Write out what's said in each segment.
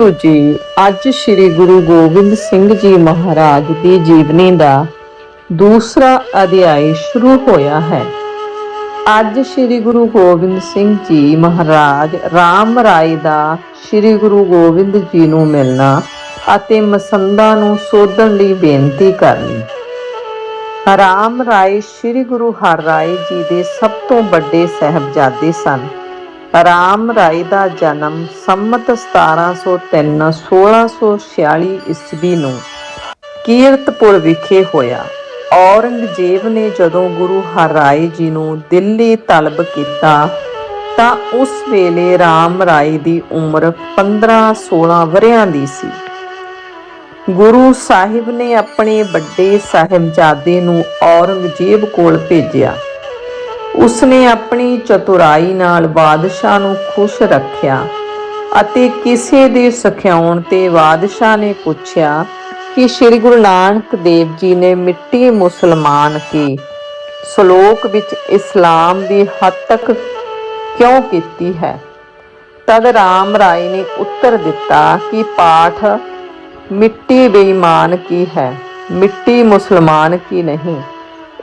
ਵਾਹਿਗੁਰੂ ਜੀ, ਅੱਜ ਸ੍ਰੀ ਗੁਰੂ ਗੋਬਿੰਦ ਸਿੰਘ ਜੀ ਮਹਾਰਾਜ ਦੀ ਜੀਵਨੀ ਦਾ ਦੂਸਰਾ ਅਧਿਆਇ ਸ਼ੁਰੂ ਹੋਇਆ ਹੈ। ਅੱਜ ਸ੍ਰੀ ਗੁਰੂ ਗੋਬਿੰਦ ਸਿੰਘ ਜੀ ਮਹਾਰਾਜ RAM ਰਾਏ ਦਾ ਸ੍ਰੀ ਗੁਰੂ ਗੋਬਿੰਦ ਜੀ ਨੂੰ ਮਿਲਣਾ ਅਤੇ ਮਸੰਦਾਂ ਨੂੰ ਸੋਧਣ ਲਈ ਬੇਨਤੀ ਕਰਨੀ। ਰਾਮ ਰਾਏ ਸ੍ਰੀ ਗੁਰੂ ਹਰ ਰਾਏ ਜੀ ਦੇ ਸਭ ਤੋਂ ਵੱਡੇ ਸਹਿਬਜ਼ਾਦੇ ਸਨ। ਰਾਮ ਰਾਏ ਦਾ ਜਨਮ ਸੰਮਤ 1703 1646 ਈਸਵੀ ਨੂੰ ਕੀਰਤਪੁਰ ਵਿਖੇ ਹੋਇਆ। ਔਰੰਗਜ਼ੇਬ ਨੇ ਜਦੋਂ ਗੁਰੂ ਹਰਿਰਾਏ ਜੀ ਨੂੰ ਦਿੱਲੀ ਤਲਬ ਕੀਤਾ, ਤਾਂ ਉਸ ਵੇਲੇ ਰਾਮ ਰਾਏ ਦੀ ਉਮਰ 15-16 ਵਰਿਆਂ ਦੀ ਸੀ। ਗੁਰੂ ਸਾਹਿਬ ਨੇ ਆਪਣੇ ਵੱਡੇ ਸਾਹਿਬਜ਼ਾਦੇ ਨੂੰ ਔਰੰਗਜ਼ੇਬ ਕੋਲ ਭੇਜਿਆ। ਉਸਨੇ ਆਪਣੀ ਚਤੁਰਾਈ ਨਾਲ ਬਾਦਸ਼ਾਹ ਨੂੰ ਖੁਸ਼ ਰੱਖਿਆ ਅਤੇ ਕਿਸੇ ਦੇ ਸਖਿਆਉਣ ਤੇ ਬਾਦਸ਼ਾਹ ਨੇ ਪੁੱਛਿਆ ਕਿ ਸ੍ਰੀ ਗੁਰੂ ਨਾਨਕ ਦੇਵ ਜੀ ਨੇ ਮਿੱਟੀ ਮੁਸਲਮਾਨ ਕੀ? ਸ਼ਲੋਕ ਵਿੱਚ ਇਸਲਾਮ ਦੀ ਹੱਦ ਤੱਕ ਕਿਉਂ ਕੀਤੀ ਹੈ? ਤਦ ਰਾਮ ਰਾਏ ਨੇ ਉੱਤਰ ਦਿੱਤਾ ਕਿ ਪਾਠ ਮਿੱਟੀ ਬੇਈਮਾਨ ਕੀ ਹੈ? ਮਿੱਟੀ ਮੁਸਲਮਾਨ ਕੀ ਨਹੀਂ?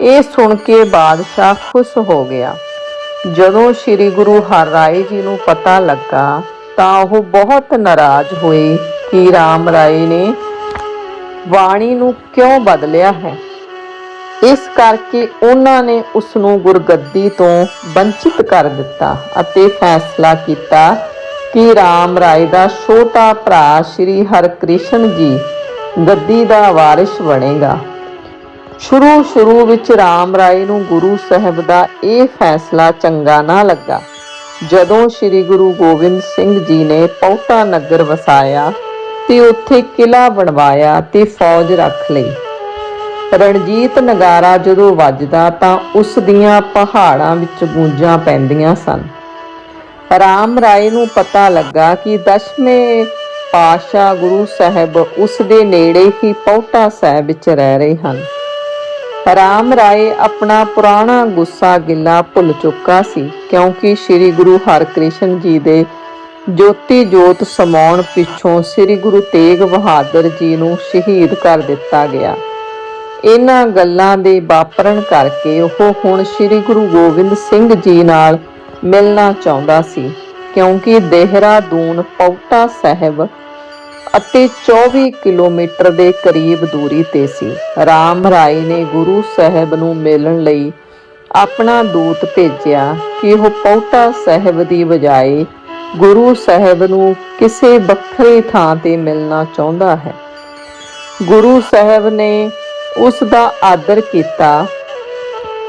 ਇਹ ਸੁਣ ਕੇ ਬਾਦਸ਼ਾਹ ਖੁਸ਼ ਹੋ ਗਿਆ। ਜਦੋਂ ਸ੍ਰੀ ਗੁਰੂ ਹਰਿਰਾਏ ਜੀ ਨੂੰ ਪਤਾ ਲੱਗਾ, ਤਾਂ ਉਹ ਬਹੁਤ ਨਾਰਾਜ਼ ਹੋਏ ਕਿ ਰਾਮ ਰਾਏ ਨੇ ਬਾਣੀ ਨੂੰ ਕਿਉਂ ਬਦਲਿਆ ਹੈ। ਇਸ ਕਰਕੇ ਉਹਨਾਂ ਨੇ ਉਸ ਨੂੰ ਗੁਰਗੱਦੀ ਤੋਂ ਵੰਚਿਤ ਕਰ ਦਿੱਤਾ ਅਤੇ ਫੈਸਲਾ ਕੀਤਾ ਕਿ ਰਾਮ ਰਾਏ ਦਾ ਛੋਟਾ ਭਰਾ ਸ੍ਰੀ ਹਰਕ੍ਰਿਸ਼ਨ ਜੀ ਗੱਦੀ ਦਾ ਵਾਰਿਸ ਬਣੇਗਾ। ਸ਼ੁਰੂ ਸ਼ੁਰੂ ਵਿੱਚ ਰਾਮ ਰਾਏ ਨੂੰ ਗੁਰੂ ਸਾਹਿਬ ਦਾ ਇਹ ਫੈਸਲਾ ਚੰਗਾ ਨਾ ਲੱਗਾ। ਜਦੋਂ ਸ੍ਰੀ ਗੁਰੂ ਗੋਬਿੰਦ ਸਿੰਘ ਜੀ ਨੇ ਪੌਟਾ ਨਗਰ ਵਸਾਇਆ ਤੇ ਉੱਥੇ ਕਿਲਾ ਬਣਵਾਇਆ ਤੇ ਫੌਜ ਰੱਖ ਲਈ। ਰਣਜੀਤ ਨਗਾਰਾ ਜਦੋਂ ਵੱਜਦਾ ਤਾਂ ਉਸ ਦੀਆਂ ਪਹਾੜਾਂ ਵਿੱਚ ਗੂੰਜਾਂ ਪੈਂਦੀਆਂ ਸਨ। ਰਾਮ ਰਾਏ ਨੂੰ ਪਤਾ ਲੱਗਾ ਕਿ ਦਸ਼ਵੇਂ ਪਾਸ਼ਾ ਗੁਰੂ ਸਾਹਿਬ ਉਸ ਦੇ ਨੇੜੇ ਹੀ ਪੌਟਾ ਸਾਹਿਬ ਵਿੱਚ ਰਹਿ ਰਹੇ ਹਨ। ਰਾਮ ਰਾਏ ਆਪਣਾ ਪੁਰਾਣਾ ਗੁੱਸਾ ਗਿੱਲਾ ਭੁੱਲ ਚੁੱਕਾ ਸੀ, ਕਿਉਂਕਿ ਸ੍ਰੀ ਗੁਰੂ ਹਰਕ੍ਰਿਸ਼ਨ ਜੀ ਦੇ ਜੋਤੀ ਜੋਤ ਸਮਾਉਣ ਪਿੱਛੋਂ ਸ੍ਰੀ ਗੁਰੂ ਤੇਗ ਬਹਾਦਰ ਜੀ ਨੂੰ ਸ਼ਹੀਦ ਕਰ ਦਿੱਤਾ ਗਿਆ। ਇਹਨਾਂ ਗੱਲਾਂ ਦੇ ਵਾਪਰਨ ਕਰਕੇ ਉਹ ਹੁਣ ਸ੍ਰੀ ਗੁਰੂ ਗੋਬਿੰਦ ਸਿੰਘ ਜੀ ਨਾਲ ਮਿਲਣਾ ਚਾਹੁੰਦਾ ਸੀ, ਕਿਉਂਕਿ ਦੇਹਰਾਦੂਨ ਪੌਟਾ ਸਾਹਿਬ ਅਤੇ 24 ਕਿਲੋਮੀਟਰ ਦੇ ਕਰੀਬ ਦੂਰੀ ਤੇ ਸੀ। ਰਾਮ ਰਾਏ ਨੇ ਗੁਰੂ ਸਾਹਿਬ ਨੂੰ ਮਿਲਣ ਲਈ ਆਪਣਾ ਦੂਤ ਭੇਜਿਆ ਕਿ ਉਹ ਪੌਟਾ ਸਾਹਿਬ ਦੀ ਬਜਾਏ ਗੁਰੂ ਸਾਹਿਬ ਨੂੰ ਕਿਸੇ ਵੱਖਰੀ ਥਾਂ ਤੇ ਮਿਲਣਾ ਚਾਹੁੰਦਾ ਹੈ। ਗੁਰੂ ਸਾਹਿਬ ਨੇ ਉਸ ਦਾ ਆਦਰ ਕੀਤਾ,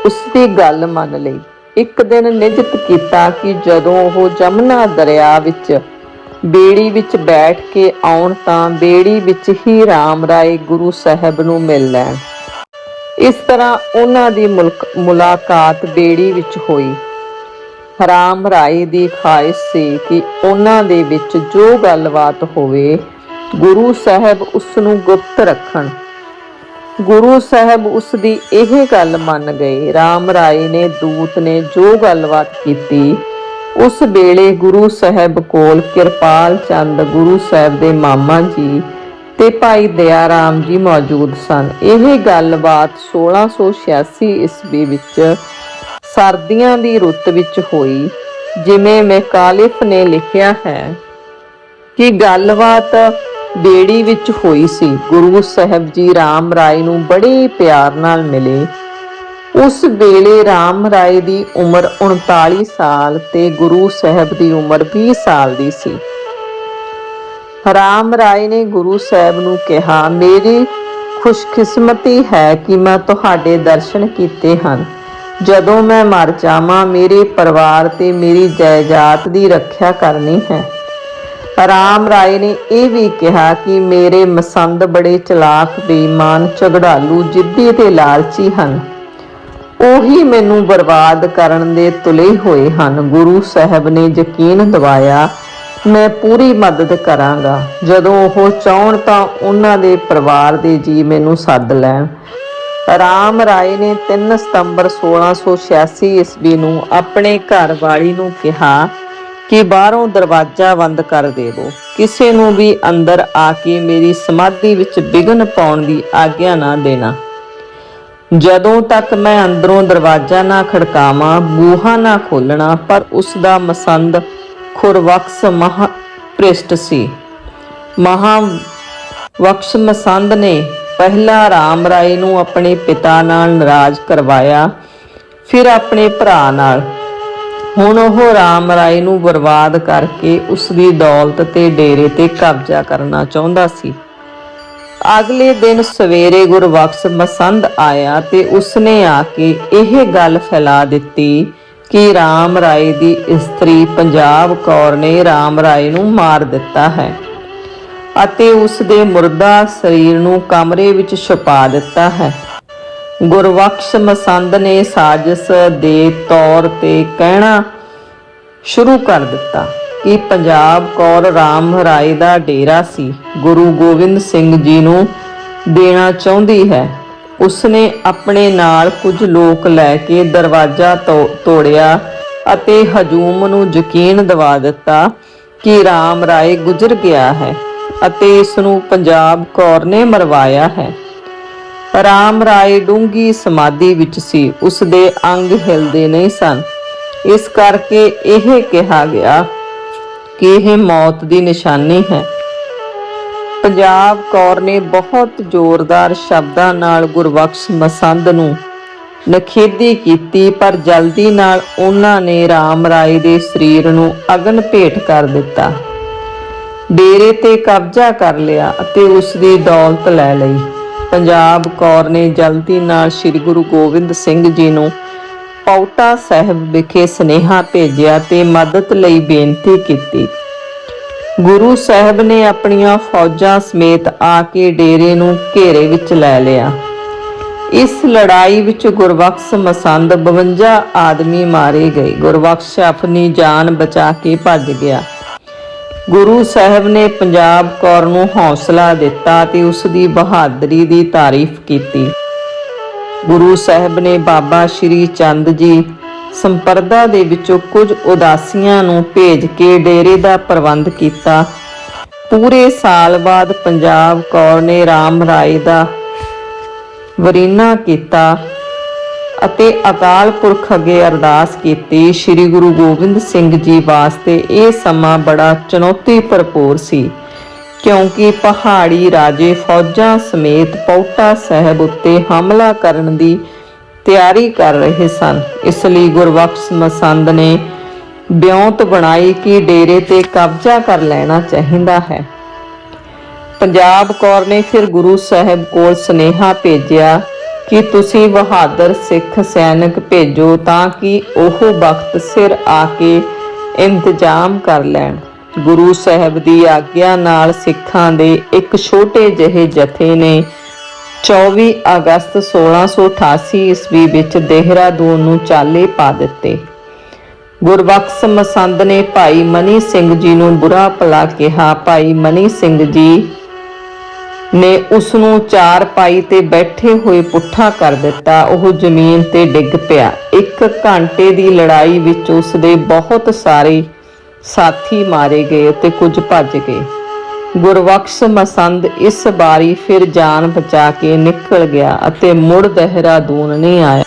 ਉਸ ਦੀ ਗੱਲ ਮੰਨ ਲਈ। ਇੱਕ ਦਿਨ ਨਿਯਤ ਕੀਤਾ ਕਿ ਜਦੋਂ ਉਹ ਜਮਨਾ ਦਰਿਆ ਵਿੱਚ ਬੇੜੀ ਵਿੱਚ ਬੈਠ ਕੇ ਆਉਣ ਤਾਂ ਬੇੜੀ ਵਿੱਚ ਹੀ ਰਾਮ ਰਾਏ ਗੁਰੂ ਸਾਹਿਬ ਨੂੰ ਮਿਲ ਲੈਣ। ਇਸ ਤਰ੍ਹਾਂ ਉਹਨਾਂ ਦੀ ਮੁਲਕ- ਮੁਲਾਕਾਤ ਬੇੜੀ ਵਿੱਚ ਹੋਈ। ਰਾਮ ਰਾਏ ਦੀ ਖਾਹਿਸ਼ ਸੀ ਕਿ ਉਹਨਾਂ ਦੇ ਵਿੱਚ ਜੋ ਗੱਲਬਾਤ ਹੋਵੇ, ਗੁਰੂ ਸਾਹਿਬ ਉਸ ਨੂੰ ਗੁਪਤ ਰੱਖਣ। ਗੁਰੂ ਸਾਹਿਬ ਉਸ ਦੀ ਇਹ ਗੱਲ ਮੰਨ ਗਏ RAM ਰਾਏ ਨੇ ਦੂਤ ਨੇ ਜੋ ਗੱਲਬਾਤ ਕੀਤੀ ਉਸ ਵੇਲੇ ਗੁਰੂ ਸਾਹਿਬ ਕੋਲ ਕਿਰਪਾਲ ਚੰਦ ਗੁਰੂ ਸਾਹਿਬ ਦੇ ਮਾਮਾ ਜੀ ਤੇ ਭਾਈ ਦਇਆ ਰਾਮ ਜੀ ਮੌਜੂਦ ਸਨ। ਇਹ ਗੱਲਬਾਤ 1686 ਈਸਵੀ ਵਿੱਚ ਸਰਦੀਆਂ ਦੀ ਰੁੱਤ ਵਿੱਚ ਹੋਈ, ਜਿਵੇਂ ਮੈਕਾਲਿਫ ਨੇ ਲਿਖਿਆ ਹੈ ਕਿ ਗੱਲਬਾਤ ਬੇੜੀ ਵਿੱਚ ਹੋਈ ਸੀ। ਗੁਰੂ ਸਾਹਿਬ ਜੀ ਰਾਮ ਰਾਏ ਨੂੰ ਬੜੇ ਪਿਆਰ ਨਾਲ ਮਿਲੇ। ਉਸ ਵੇਲੇ ਰਾਮ ਰਾਏ ਦੀ ਉਮਰ 39 ਸਾਲ ਤੇ ਗੁਰੂ ਸਾਹਿਬ ਦੀ ਉਮਰ 20 ਸਾਲ ਦੀ ਸੀ। ਰਾਮ ਰਾਏ ਨੇ ਗੁਰੂ ਸਾਹਿਬ ਨੂੰ ਕਿਹਾ, ਮੇਰੀ ਖੁਸ਼ਕਿਸਮਤੀ ਹੈ ਕਿ ਮੈਂ ਤੁਹਾਡੇ ਦਰਸ਼ਨ ਕੀਤੇ ਹਨ। ਜਦੋਂ ਮੈਂ ਮਰ ਜਾਵਾਂ, ਮੇਰੇ ਪਰਿਵਾਰ ਤੇ ਮੇਰੀ ਜਾਇਦਾਦ ਦੀ ਰੱਖਿਆ ਕਰਨੀ ਹੈ। ਰਾਮ ਰਾਏ ਨੇ ਇਹ ਵੀ ਕਿਹਾ ਕਿ ਮੇਰੇ ਮਸੰਦ ਬੜੇ ਚਲਾਕ, ਬੇਈਮਾਨ, ਝਗੜਾਲੂ, ਜਿੱਦੀ ਤੇ ਲਾਲਚੀ ਹਨ। ਉਹੀ ਮੈਨੂੰ ਬਰਬਾਦ ਕਰਨ ਦੇ ਤੁਲੇ ਹੋਏ ਹਨ। ਗੁਰੂ ਸਾਹਿਬ ਨੇ ਯਕੀਨ ਦਿਵਾਇਆ, ਮੈਂ ਪੂਰੀ ਮਦਦ ਕਰਾਂਗਾ। ਜਦੋਂ ਉਹ ਚਾਹਣ ਤਾਂ ਉਹਨਾਂ ਦੇ ਪਰਿਵਾਰ ਦੇ ਜੀ ਮੈਨੂੰ ਸੱਦ ਲੈਣ। ਰਾਮ ਰਾਏ ਨੇ 3 ਸਤੰਬਰ 1686 ਈਸਵੀ ਨੂੰ ਆਪਣੇ ਘਰ ਵਾਲੀ ਨੂੰ ਕਿਹਾ ਕਿ ਬਾਹਰੋਂ ਦਰਵਾਜ਼ਾ ਬੰਦ ਕਰ ਦੇਵੋ। ਕਿਸੇ ਨੂੰ ਵੀ ਅੰਦਰ ਆ ਕੇ ਮੇਰੀ ਸਮਾਧੀ ਵਿੱਚ ਵਿਘਨ ਪਾਉਣ ਦੀ ਆਗਿਆ ਨਾ ਦੇਣਾ। ਜਦੋਂ ਤੱਕ ਮੈਂ ਅੰਦਰੋਂ ਦਰਵਾਜ਼ਾ ਨਾ ਖੜਕਾਵਾਂ ਬੂਹਾ ਨਾ ਖੋਲਣਾ ਪਰ ਉਸ ਦਾ ਮਸੰਦ ਖੁਰਵਕਸ ਮਹਾ ਭ੍ਰਿਸ਼ਟ ਸੀ। ਮਹਾ ਵਕਸ਼ ਮਸੰਦ ਨੇ ਪਹਿਲਾਂ ਰਾਮ ਰਾਏ ਨੂੰ ਆਪਣੇ ਪਿਤਾ ਨਾਲ ਨਾਰਾਜ਼ ਕਰਵਾਇਆ, ਫਿਰ ਆਪਣੇ ਭਰਾ ਨਾਲ। ਹੁਣ ਉਹ ਰਾਮ ਰਾਏ ਨੂੰ ਬਰਬਾਦ ਕਰਕੇ ਉਸ ਦੀ ਦੌਲਤ ਤੇ ਡੇਰੇ ਤੇ ਕਬਜ਼ਾ ਕਰਨਾ ਚਾਹੁੰਦਾ ਸੀ। ਅਗਲੇ ਦਿਨ ਸਵੇਰੇ ਗੁਰਬਖਸ਼ ਮਸੰਦ ਆਇਆ ਤੇ ਉਸਨੇ ਆ ਕੇ ਇਹ ਗੱਲ ਫੈਲਾ ਦਿੱਤੀ ਕਿ ਰਾਮ ਰਾਏ ਦੀ ਇਸਤਰੀ ਪੰਜਾਬ ਕੌਰ ਨੇ ਰਾਮ ਰਾਏ ਨੂੰ ਮਾਰ ਦਿੱਤਾ ਹੈ ਅਤੇ ਉਸ ਦੇ ਮੁਰਦਾ ਸਰੀਰ ਨੂੰ ਕਮਰੇ ਵਿੱਚ ਛੁਪਾ ਦਿੱਤਾ ਹੈ। ਗੁਰਬਖਸ਼ ਮਸੰਦ ਨੇ ਸਾਜ਼ਿਸ਼ ਦੇ ਤੌਰ ਤੇ ਕਹਿਣਾ ਸ਼ੁਰੂ ਕਰ ਦਿੱਤਾ। ਕਿ ਪੰਜਾਬ ਕੌਰ ਰਾਮ ਰਾਏ ਦਾ ਡੇਰਾ ਸੀ। ਗੁਰੂ ਗੋਬਿੰਦ ਸਿੰਘ ਜੀ ਨੂੰ ਦੇਣਾ ਚਾਹੁੰਦੀ ਹੈ। ਉਸਨੇ ਆਪਣੇ ਨਾਲ ਕੁਝ ਲੋਕ ਲੈ ਕੇ ਦਰਵਾਜ਼ਾ ਤੋ- ਤੋੜਿਆ ਅਤੇ ਹਜੂਮ ਨੂੰ ਯਕੀਨ ਦਿਵਾ ਦਿੱਤਾ ਕਿ ਰਾਮ ਰਾਏ ਗੁਜ਼ਰ ਗਿਆ ਹੈ ਅਤੇ ਇਸ ਨੂੰ ਪੰਜਾਬ ਕੌਰ ਨੇ ਮਰਵਾਇਆ ਹੈ। ਰਾਮ ਰਾਏ ਡੂੰਗੀ ਸਮਾਧੀ ਵਿੱਚ ਸੀ। ਉਸ ਦੇ ਅੰਗ ਹਿਲਦੇ ਨਹੀਂ ਸਨ। ਇਸ ਕਰਕੇ ਇਹ ਕਿਹਾ ਗਿਆ ਕਿ ਇਹ ਮੌਤ ਦੀ ਨਿਸ਼ਾਨੀ ਹੈ। ਪੰਜਾਬ ਕੌਰ ਨੇ ਬਹੁਤ ਜ਼ੋਰਦਾਰ ਸ਼ਬਦਾਂ ਨਾਲ ਗੁਰਬਖਸ਼ ਮਸੰਦ ਨੂੰ ਨਖੇਦੀ ਕੀਤੀ, ਪਰ ਜਲਦੀ ਨਾਲ ਉਹਨਾਂ ਨੇ ਰਾਮ ਰਾਏ ਦੇ ਸਰੀਰ ਨੂੰ ਅਗਨ ਭੇਟ ਕਰ ਦਿੱਤਾ। ਡੇਰੇ ਤੇ ਕਬਜ਼ਾ ਕਰ ਲਿਆ ਅਤੇ ਉਸ ਦੀ ਦੌਲਤ ਲੈ ਲਈ। ਪੰਜਾਬ ਕੌਰ ਨੇ ਜਲਦੀ ਨਾਲ ਸ੍ਰੀ ਗੁਰੂ ਗੋਬਿੰਦ ਸਿੰਘ ਜੀ ਨੂੰ ਪੌਟਾ ਸਾਹਿਬ ਵਿਖੇ ਸਨੇਹਾ ਭੇਜਿਆ ਤੇ ਮਦਦ ਲਈ ਬੇਨਤੀ ਕੀਤੀ। ਗੁਰੂ ਸਾਹਿਬ ਨੇ ਆਪਣੀਆਂ ਫੌਜਾਂ ਸਮੇਤ ਆ ਕੇ ਡੇਰੇ ਨੂੰ ਘੇਰੇ ਵਿੱਚ ਲੈ ਲਿਆ। ਇਸ ਲੜਾਈ ਵਿੱਚ ਗੁਰਬਖਸ਼ ਮਸੰਦ 52 ਆਦਮੀ ਮਾਰੇ ਗਏ। ਗੁਰਬਖਸ਼ ਆਪਣੀ ਜਾਨ ਬਚਾ ਕੇ ਭੱਜ ਗਿਆ। ਗੁਰੂ ਸਾਹਿਬ ਨੇ ਪੰਜਾਬ ਕੌਰ ਨੂੰ ਹੌਸਲਾ ਦਿੱਤਾ ਤੇ ਉਸ ਦੀ ਬਹਾਦਰੀ ਦੀ ਤਾਰੀਫ ਕੀਤੀ। ਗੁਰੂ ਸਾਹਿਬ ਨੇ ਬਾਬਾ ਸ਼੍ਰੀ ਚੰਦ ਜੀ ਸੰਪਰਦਾ ਦੇ ਵਿੱਚੋਂ ਕੁਝ ਉਦਾਸੀਆਂ ਨੂੰ ਭੇਜ ਕੇ ਡੇਰੇ ਦਾ ਪ੍ਰਬੰਧ ਕੀਤਾ। ਪੂਰੇ ਸਾਲ ਬਾਅਦ ਪੰਜਾਬ ਕੌਰ ਨੇ ਰਾਮ ਰਾਏ ਦਾ ਵਰੀਨਾ ਕੀਤਾ ਅਤੇ ਅਕਾਲ ਪੁਰਖ ਅੱਗੇ ਅਰਦਾਸ ਕੀਤੀ। ਸ੍ਰੀ ਗੁਰੂ ਗੋਬਿੰਦ ਸਿੰਘ ਜੀ ਵਾਸਤੇ ਇਹ ਸਮਾਂ ਬੜਾ ਚੁਣੌਤੀ ਭਰਪੂਰ ਸੀ। ਕਿਉਂਕਿ ਪਹਾੜੀ ਰਾਜੇ ਫੌਜਾਂ ਸਮੇਤ ਪੌਟਾ ਸਾਹਿਬ ਉੱਤੇ ਹਮਲਾ ਕਰਨ ਦੀ ਤਿਆਰੀ ਕਰ ਰਹੇ ਸਨ। ਇਸ ਲਈ ਗੁਰਬਖਸ਼ ਮਸੰਦ ਨੇ ਬਿਉਂਤ ਬਣਾਈ ਕਿ ਡੇਰੇ ਤੇ ਕਬਜ਼ਾ ਕਰ ਲੈਣਾ ਚਾਹੀਦਾ ਹੈ। ਪੰਜਾਬ ਕੌਰ ਨੇ ਫਿਰ ਗੁਰੂ ਸਾਹਿਬ ਕੋਲ ਸੁਨੇਹਾ ਭੇਜਿਆ ਕਿ ਤੁਸੀਂ ਬਹਾਦਰ ਸਿੱਖ ਸੈਨਿਕ ਭੇਜੋ ਤਾਂ ਕਿ ਉਹ ਵਕਤ ਸਿਰ ਆ ਕੇ ਇੰਤਜ਼ਾਮ ਕਰ ਲੈਣ। ਗੁਰੂ ਸਾਹਿਬ ਦੀ ਆਗਿਆ ਨਾਲ ਸਿੱਖਾਂ ਦੇ ਇੱਕ ਛੋਟੇ ਜਿਹੇ ਜਥੇ ਨੇ 24 ਅਗਸਤ 1688 ਈਸਵੀ ਵਿੱਚ ਦੇਹਰਾਦੂਨ ਨੂੰ ਚਾਲੇ ਪਾ ਦਿੱਤੇ। ਗੁਰਬਖਸ਼ ਮਸੰਦ ਨੇ ਭਾਈ ਮਨੀ ਸਿੰਘ ਜੀ ਨੂੰ ਬੁਰਾ ਭਲਾ ਕਿਹਾ। ਭਾਈ ਮਨੀ ਸਿੰਘ ਜੀ ਨੇ ਉਸ ਨੂੰ ਚਾਰ ਪਾਈ ਤੇ ਬੈਠੇ ਹੋਏ ਪੁੱਠਾ ਕਰ ਦਿੱਤਾ। ਉਹ ਜ਼ਮੀਨ ਤੇ ਡਿੱਗ ਪਿਆ। ਇੱਕ ਘੰਟੇ ਦੀ ਲੜਾਈ ਵਿੱਚ ਉਸ ਦੇ ਬਹੁਤ ਸਾਰੇ ਸਾਥੀ ਮਾਰੇ ਗਏ ਤੇ ਕੁਝ ਭੱਜ ਗਏ। ਗੁਰਬਖਸ਼ ਮਸੰਦ ਇਸ ਬਾਰੀ ਫਿਰ ਜਾਨ ਬਚਾ ਕੇ ਨਿਕਲ ਗਿਆ ਅਤੇ ਮੁੜ ਦੇਹਰਾਦੂਨ ਨਹੀਂ ਆਇਆ।